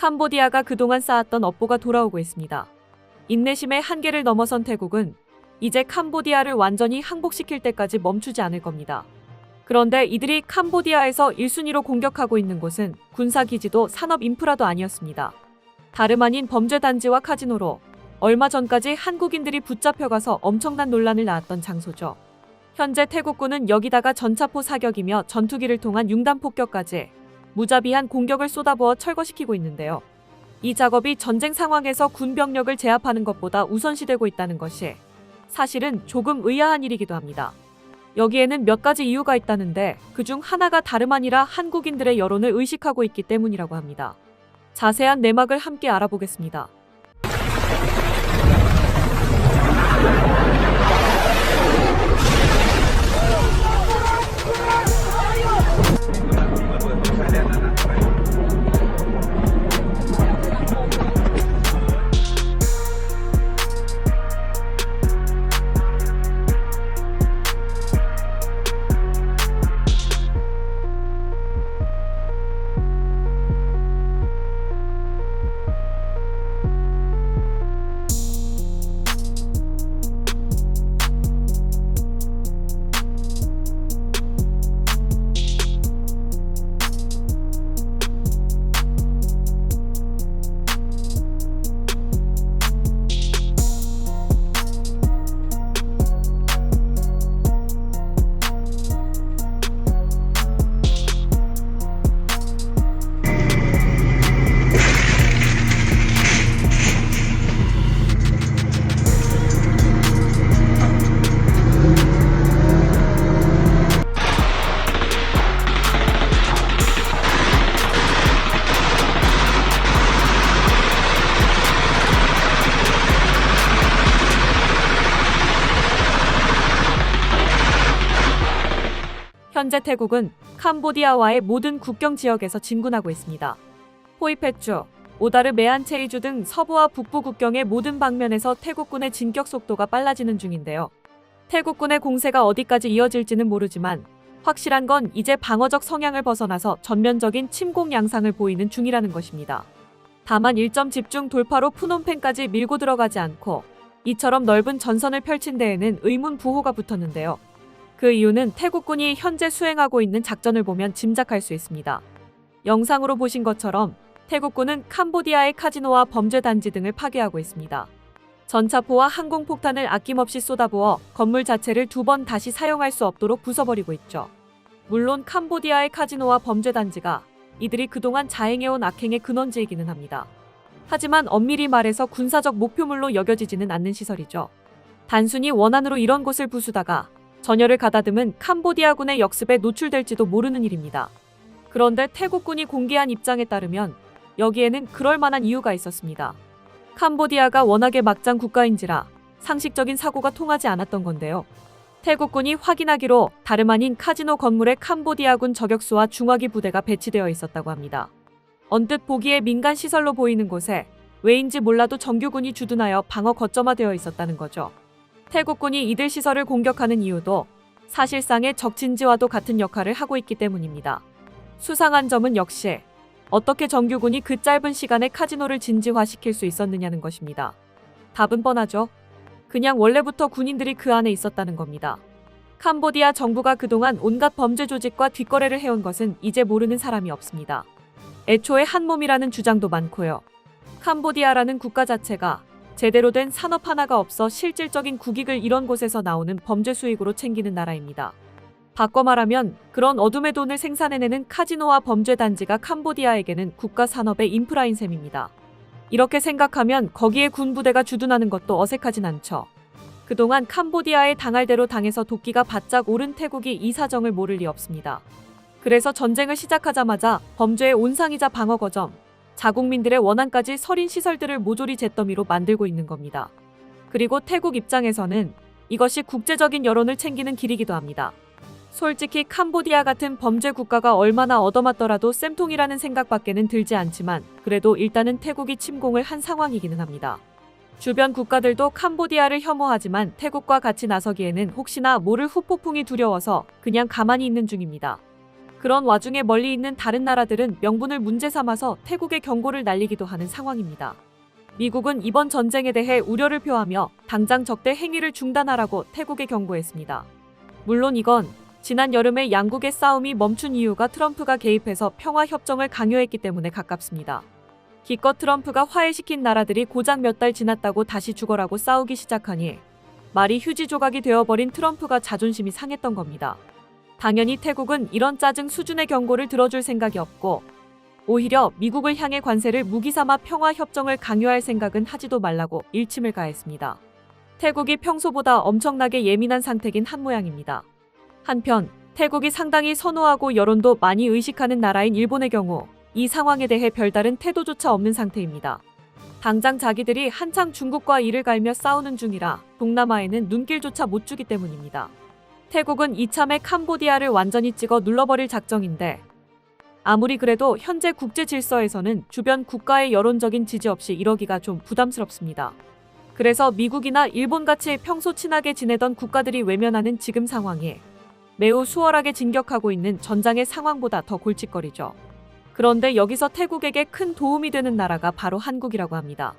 캄보디아가 그동안 쌓았던 업보가 돌아오고 있습니다. 인내심의 한계를 넘어선 태국은 이제 캄보디아를 완전히 항복시킬 때까지 멈추지 않을 겁니다. 그런데 이들이 캄보디아에서 1순위로 공격하고 있는 곳은 군사기지도 산업 인프라도 아니었습니다. 다름 아닌 범죄 단지와 카지노로 얼마 전까지 한국인들이 붙잡혀가서 엄청난 논란을 낳았던 장소죠. 현재 태국군은 여기다가 전차포 사격이며 전투기를 통한 융단 폭격까지 무자비한 공격을 쏟아부어 철거시키고 있는데요. 이 작업이 전쟁 상황에서 군 병력을 제압하는 것보다 우선시되고 있다는 것이 사실은 조금 의아한 일이기도 합니다. 여기에는 몇 가지 이유가 있다는데 그중 하나가 다름 아니라 한국인들의 여론을 의식하고 있기 때문이라고 합니다. 자세한 내막을 함께 알아보겠습니다. 현재 태국은 캄보디아와의 모든 국경 지역에서 진군하고 있습니다. 호이페주, 오다르 메안체이주 등 서부와 북부 국경의 모든 방면에서 태국군의 진격 속도가 빨라지는 중인데요. 태국군의 공세가 어디까지 이어질지는 모르지만 확실한 건 이제 방어적 성향을 벗어나서 전면적인 침공 양상을 보이는 중이라는 것입니다. 다만 1점 집중 돌파로 푸놈펜까지 밀고 들어가지 않고 이처럼 넓은 전선을 펼친 데에는 의문 부호가 붙었는데요. 그 이유는 태국군이 현재 수행하고 있는 작전을 보면 짐작할 수 있습니다. 영상으로 보신 것처럼 태국군은 캄보디아의 카지노와 범죄 단지 등을 파괴하고 있습니다. 전차포와 항공폭탄을 아낌없이 쏟아부어 건물 자체를 두 번 다시 사용할 수 없도록 부숴버리고 있죠. 물론 캄보디아의 카지노와 범죄 단지가 이들이 그동안 자행해온 악행의 근원지이기는 합니다. 하지만 엄밀히 말해서 군사적 목표물로 여겨지지는 않는 시설이죠. 단순히 원한으로 이런 곳을 부수다가 전열을 가다듬은 캄보디아군의 역습에 노출될지도 모르는 일입니다. 그런데 태국군이 공개한 입장에 따르면 여기에는 그럴 만한 이유가 있었습니다. 캄보디아가 워낙에 막장 국가인지라 상식적인 사고가 통하지 않았던 건데요. 태국군이 확인하기로 다름 아닌 카지노 건물에 캄보디아군 저격수와 중화기 부대가 배치되어 있었다고 합니다. 언뜻 보기에 민간 시설로 보이는 곳에 왜인지 몰라도 정규군이 주둔하여 방어 거점화되어 있었다는 거죠. 태국군이 이들 시설을 공격하는 이유도 사실상의 적진지와도 같은 역할을 하고 있기 때문입니다. 수상한 점은 역시 어떻게 정규군이 그 짧은 시간에 카지노를 진지화시킬 수 있었느냐는 것입니다. 답은 뻔하죠. 그냥 원래부터 군인들이 그 안에 있었다는 겁니다. 캄보디아 정부가 그동안 온갖 범죄 조직과 뒷거래를 해온 것은 이제 모르는 사람이 없습니다. 애초에 한 몸이라는 주장도 많고요. 캄보디아라는 국가 자체가 제대로 된 산업 하나가 없어 실질적인 국익을 이런 곳에서 나오는 범죄 수익으로 챙기는 나라입니다. 바꿔 말하면 그런 어둠의 돈을 생산해내는 카지노와 범죄 단지가 캄보디아에게는 국가 산업의 인프라인 셈입니다. 이렇게 생각하면 거기에 군 부대가 주둔하는 것도 어색하진 않죠. 그동안 캄보디아에 당할 대로 당해서 도끼가 바짝 오른 태국이 이 사정을 모를 리 없습니다. 그래서 전쟁을 시작하자마자 범죄의 온상이자 방어 거점, 자국민들의 원한까지 서린 시설들을 모조리 잿더미로 만들고 있는 겁니다. 그리고 태국 입장에서는 이것이 국제적인 여론을 챙기는 길이기도 합니다. 솔직히 캄보디아 같은 범죄 국가가 얼마나 얻어맞더라도 쌤통이라는 생각밖에는 들지 않지만 그래도 일단은 태국이 침공을 한 상황이기는 합니다. 주변 국가들도 캄보디아를 혐오하지만 태국과 같이 나서기에는 혹시나 모를 후폭풍이 두려워서 그냥 가만히 있는 중입니다. 그런 와중에 멀리 있는 다른 나라들은 명분을 문제 삼아서 태국의 경고를 날리기도 하는 상황입니다. 미국은 이번 전쟁에 대해 우려를 표하며 당장 적대 행위를 중단하라고 태국에 경고했습니다. 물론 이건 지난 여름에 양국의 싸움이 멈춘 이유가 트럼프가 개입해서 평화 협정을 강요했기 때문에 가깝습니다. 기껏 트럼프가 화해시킨 나라들이 고작 몇 달 지났다고 다시 죽어라고 싸우기 시작하니 말이 휴지 조각이 되어버린 트럼프가 자존심이 상했던 겁니다. 당연히 태국은 이런 짜증 수준의 경고를 들어줄 생각이 없고 오히려 미국을 향해 관세를 무기 삼아 평화 협정을 강요할 생각은 하지도 말라고 일침을 가했습니다. 태국이 평소보다 엄청나게 예민한 상태긴 한 모양입니다. 한편 태국이 상당히 선호하고 여론도 많이 의식하는 나라인 일본의 경우 이 상황에 대해 별다른 태도조차 없는 상태입니다. 당장 자기들이 한창 중국과 이를 갈며 싸우는 중이라 동남아에는 눈길조차 못 주기 때문입니다. 태국은 이참에 캄보디아를 완전히 찍어 눌러버릴 작정인데 아무리 그래도 현재 국제 질서에서는 주변 국가의 여론적인 지지 없이 이러기가 좀 부담스럽습니다. 그래서 미국이나 일본같이 평소 친하게 지내던 국가들이 외면하는 지금 상황에 매우 수월하게 진격하고 있는 전장의 상황보다 더 골칫거리죠. 그런데 여기서 태국에게 큰 도움이 되는 나라가 바로 한국이라고 합니다.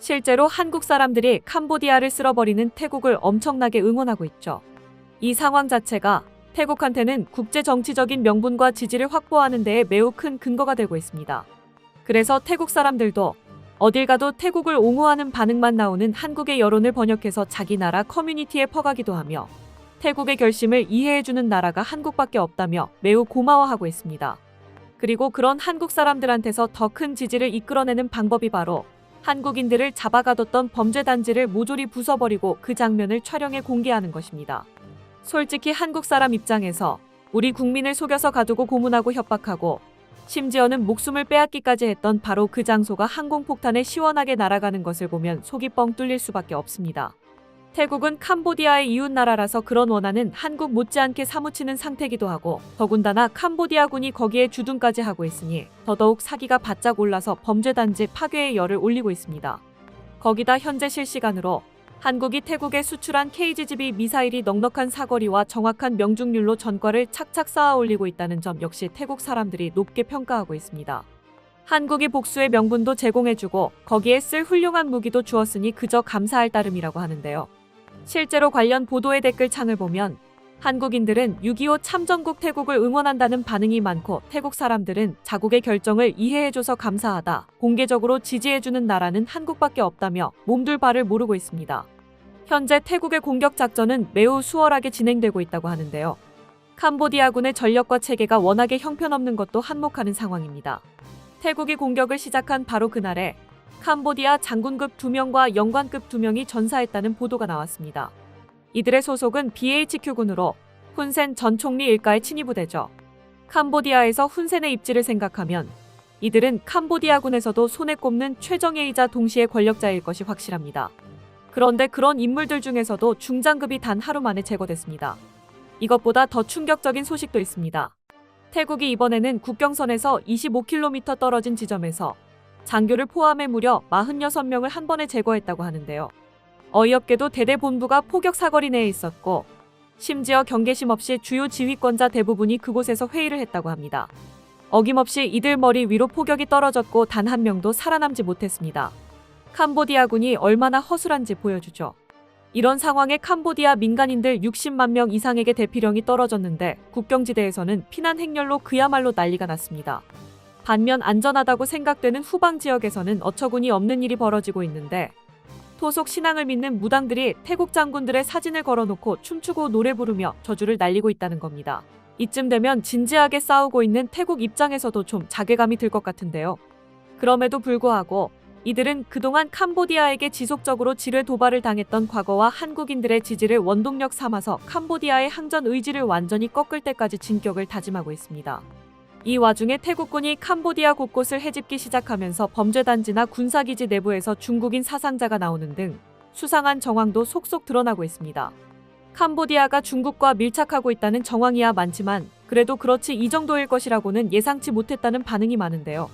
실제로 한국 사람들이 캄보디아를 쓸어버리는 태국을 엄청나게 응원하고 있죠. 이 상황 자체가 태국한테는 국제 정치적인 명분과 지지를 확보하는 데에 매우 큰 근거가 되고 있습니다. 그래서 태국 사람들도 어딜 가도 태국을 옹호하는 반응만 나오는 한국의 여론을 번역해서 자기 나라 커뮤니티에 퍼가기도 하며 태국의 결심을 이해해주는 나라가 한국밖에 없다며 매우 고마워하고 있습니다. 그리고 그런 한국 사람들한테서 더 큰 지지를 이끌어내는 방법이 바로 한국인들을 잡아가뒀던 범죄 단지를 모조리 부숴버리고 그 장면을 촬영해 공개하는 것입니다. 솔직히 한국 사람 입장에서 우리 국민을 속여서 가두고 고문하고 협박하고 심지어는 목숨을 빼앗기까지 했던 바로 그 장소가 항공폭탄에 시원하게 날아가는 것을 보면 속이 뻥 뚫릴 수밖에 없습니다. 태국은 캄보디아의 이웃 나라라서 그런 원한은 한국 못지않게 사무치는 상태기도 하고 더군다나 캄보디아군이 거기에 주둔까지 하고 있으니 더더욱 사기가 바짝 올라서 범죄단지 파괴의 열을 올리고 있습니다. 거기다 현재 실시간으로 한국이 태국에 수출한 KGB 미사일이 넉넉한 사거리와 정확한 명중률로 전과를 착착 쌓아 올리고 있다는 점 역시 태국 사람들이 높게 평가하고 있습니다. 한국이 복수의 명분도 제공해주고 거기에 쓸 훌륭한 무기도 주었으니 그저 감사할 따름이라고 하는데요. 실제로 관련 보도의 댓글 창을 보면 한국인들은 6.25 참전국 태국을 응원한다는 반응이 많고 태국 사람들은 자국의 결정을 이해해줘서 감사하다. 공개적으로 지지해주는 나라는 한국밖에 없다며 몸둘 바를 모르고 있습니다. 현재 태국의 공격 작전은 매우 수월하게 진행되고 있다고 하는데요. 캄보디아군의 전력과 체계가 워낙에 형편없는 것도 한몫하는 상황입니다. 태국이 공격을 시작한 바로 그날에 캄보디아 장군급 2명과 영관급 2명이 전사했다는 보도가 나왔습니다. 이들의 소속은 BHQ군으로 훈센 전 총리 일가의 친위부대죠. 캄보디아에서 훈센의 입지를 생각하면 이들은 캄보디아군에서도 손에 꼽는 최정예이자 동시에 권력자일 것이 확실합니다. 그런데 그런 인물들 중에서도 중장급이 단 하루 만에 제거됐습니다. 이것보다 더 충격적인 소식도 있습니다. 태국이 이번에는 국경선에서 25km 떨어진 지점에서 장교를 포함해 무려 46명을 한 번에 제거했다고 하는데요. 어이없게도 대대 본부가 포격 사거리 내에 있었고 심지어 경계심 없이 주요 지휘권자 대부분이 그곳에서 회의를 했다고 합니다. 어김없이 이들 머리 위로 포격이 떨어졌고 단 한 명도 살아남지 못했습니다. 캄보디아군이 얼마나 허술한지 보여주죠. 이런 상황에 캄보디아 민간인들 60만 명 이상에게 대피령이 떨어졌는데 국경지대에서는 피난 행렬로 그야말로 난리가 났습니다. 반면 안전하다고 생각되는 후방 지역에서는 어처구니 없는 일이 벌어지고 있는데 토속 신앙을 믿는 무당들이 태국 장군들의 사진을 걸어놓고 춤추고 노래 부르며 저주를 날리고 있다는 겁니다. 이쯤 되면 진지하게 싸우고 있는 태국 입장에서도 좀 자괴감이 들 것 같은데요. 그럼에도 불구하고 이들은 그동안 캄보디아에게 지속적으로 지뢰 도발을 당했던 과거와 한국인들의 지지를 원동력 삼아서 캄보디아의 항전 의지를 완전히 꺾을 때까지 진격을 다짐하고 있습니다. 이 와중에 태국군이 캄보디아 곳곳을 해집기 시작하면서 범죄단지나 군사기지 내부에서 중국인 사상자가 나오는 등 수상한 정황도 속속 드러나고 있습니다. 캄보디아가 중국과 밀착하고 있다는 정황이야 많지만 그래도 그렇지 이 정도일 것이라고는 예상치 못했다는 반응이 많은데요.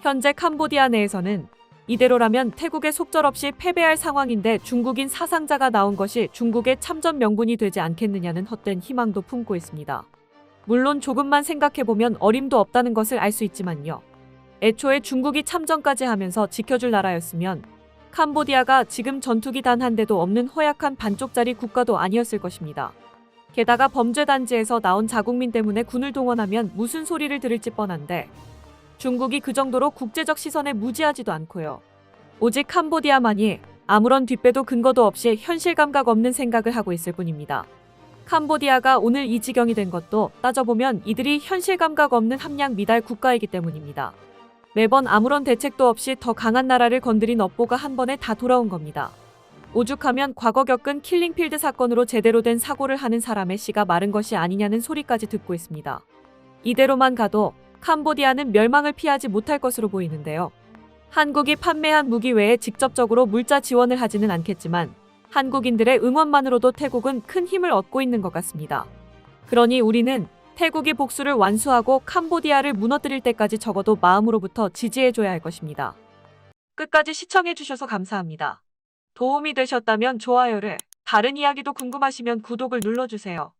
현재 캄보디아 내에서는 이대로라면 태국에 속절없이 패배할 상황인데 중국인 사상자가 나온 것이 중국의 참전 명분이 되지 않겠느냐는 헛된 희망도 품고 있습니다. 물론 조금만 생각해보면 어림도 없다는 것을 알 수 있지만요. 애초에 중국이 참전까지 하면서 지켜줄 나라였으면 캄보디아가 지금 전투기 단 한 대도 없는 허약한 반쪽짜리 국가도 아니었을 것입니다. 게다가 범죄 단지에서 나온 자국민 때문에 군을 동원하면 무슨 소리를 들을지 뻔한데 중국이 그 정도로 국제적 시선에 무지하지도 않고요. 오직 캄보디아만이 아무런 뒷배도 근거도 없이 현실 감각 없는 생각을 하고 있을 뿐입니다. 캄보디아가 오늘 이 지경이 된 것도 따져보면 이들이 현실 감각 없는 함량 미달 국가이기 때문입니다. 매번 아무런 대책도 없이 더 강한 나라를 건드린 업보가 한 번에 다 돌아온 겁니다. 오죽하면 과거 겪은 킬링필드 사건으로 제대로 된 사고를 하는 사람의 씨가 마른 것이 아니냐는 소리까지 듣고 있습니다. 이대로만 가도 캄보디아는 멸망을 피하지 못할 것으로 보이는데요. 한국이 판매한 무기 외에 직접적으로 물자 지원을 하지는 않겠지만 한국인들의 응원만으로도 태국은 큰 힘을 얻고 있는 것 같습니다. 그러니 우리는 태국이 복수를 완수하고 캄보디아를 무너뜨릴 때까지 적어도 마음으로부터 지지해줘야 할 것입니다. 끝까지 시청해주셔서 감사합니다. 도움이 되셨다면 좋아요를, 다른 이야기도 궁금하시면 구독을 눌러주세요.